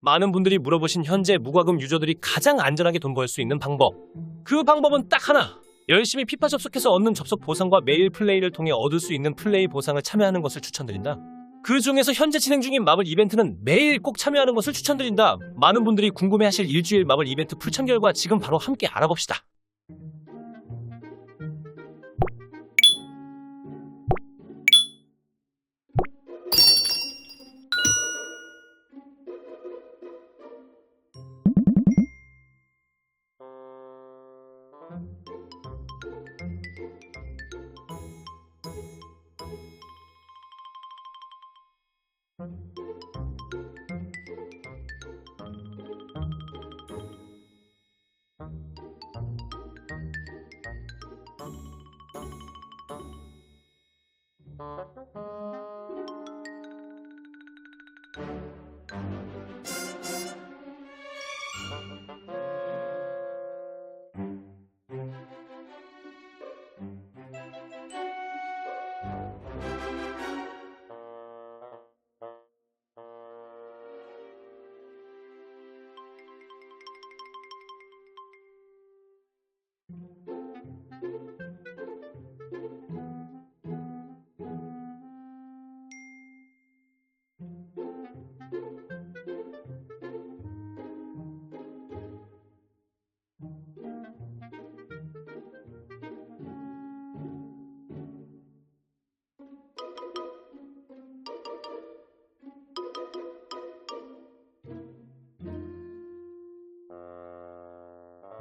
많은 분들이 물어보신 현재 무과금 유저들이 가장 안전하게 돈 벌 수 있는 방법. 그 방법은 딱 하나. 열심히 피파 접속해서 얻는 접속 보상과 매일 플레이를 통해 얻을 수 있는 플레이 보상을 참여하는 것을 추천드린다. 그 중에서 현재 진행 중인 마블 이벤트는 매일 꼭 참여하는 것을 추천드린다. 많은 분들이 궁금해하실 일주일 마블 이벤트 풀참 결과 지금 바로 함께 알아봅시다.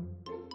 Bye.